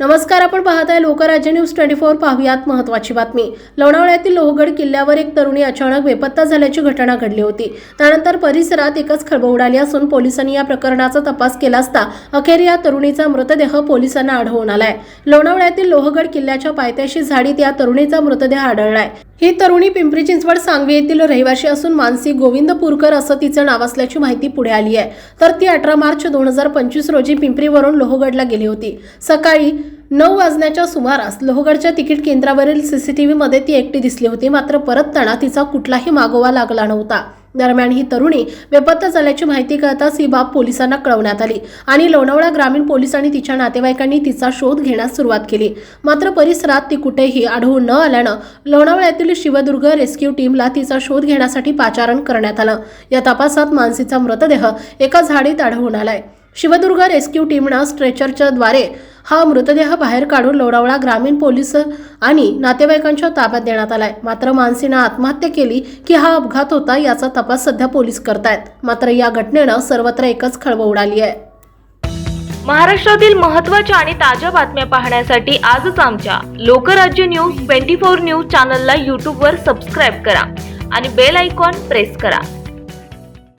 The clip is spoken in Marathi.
नमस्कार आपण पाहत आहे लोकराज्य न्यूज ट्वेंटी फोर. पाहुयात महत्वाची बातमी. लोणावळ्यातील लोहगड किल्ल्यावर एक तरुणी अचानक बेपत्ता झाल्याची घटना घडली होती. त्यानंतर परिसरात एकच खळबळ उडाली असून पोलिसांनी या प्रकरणाचा तपास केला असता अखेर या तरुणीचा मृतदेह पोलिसांना आढळून आलाय. लोणावळ्यातील लोहगड किल्ल्याच्या पायथ्याशी झाडीत या तरुणीचा मृतदेह आढळलाय. ही तरुणी पिंपरी चिंचवड सांगवी येथील रहिवाशी असून मानसी गोविंदपूरकर असं तिचं नाव असल्याची माहिती पुढे आली आहे. तर ती अठरा मार्च दोन हजार पंचवीस रोजी पिंपरीवरून लोहगडला गेली होती. सकाळी नऊ वाजण्याच्या सुमारास लोहगडच्या तिकीट केंद्रावरील सीसीटीव्हीमध्ये ती एकटी दिसली होती. मात्र परतताना तिचा कुठलाही मागोवा लागला नव्हता. दरम्यान ही तरुणी बेपत्त झाल्याची माहिती कळताच ही बाब पोलिसांना कळवण्यात आली आणि लोणावळा ग्रामीण पोलीस आणि तिच्या नातेवाईकांनी तिचा शोध घेण्यास सुरुवात केली. मात्र परिसरात ती कुठेही आढळून न आल्यानं लोणावळ्यातील शिवदुर्ग रेस्क्यू टीमला तिचा शोध घेण्यासाठी पाचारण करण्यात आलं. या तपासात मानसीचा मृतदेह एका झाडीत आढळून आलाय. शिवदुर्ग रेस्क्यू टीमनं स्ट्रेचरच्या द्वारे हा मृतदेह बाहेर काढून लोणावळा ग्रामीण पोलीस आणि नातेवाईकांच्या ताब्यात देण्यात आलाय. मात्र मानसीनं आत्महत्या केली की हा अपघात होता याचा तपास सध्या पोलीस करतायत. मात्र या घटनेनं सर्वत्र एकच खळबळ उडाली आहे. महाराष्ट्रातील महत्त्वाच्या आणि ताज्या बातम्या पाहण्यासाठी आजच आमच्या Lokrajya news twenty four news चॅनलला यूट्यूबवर सबस्क्राईब करा आणि बेल आयकॉन प्रेस करा.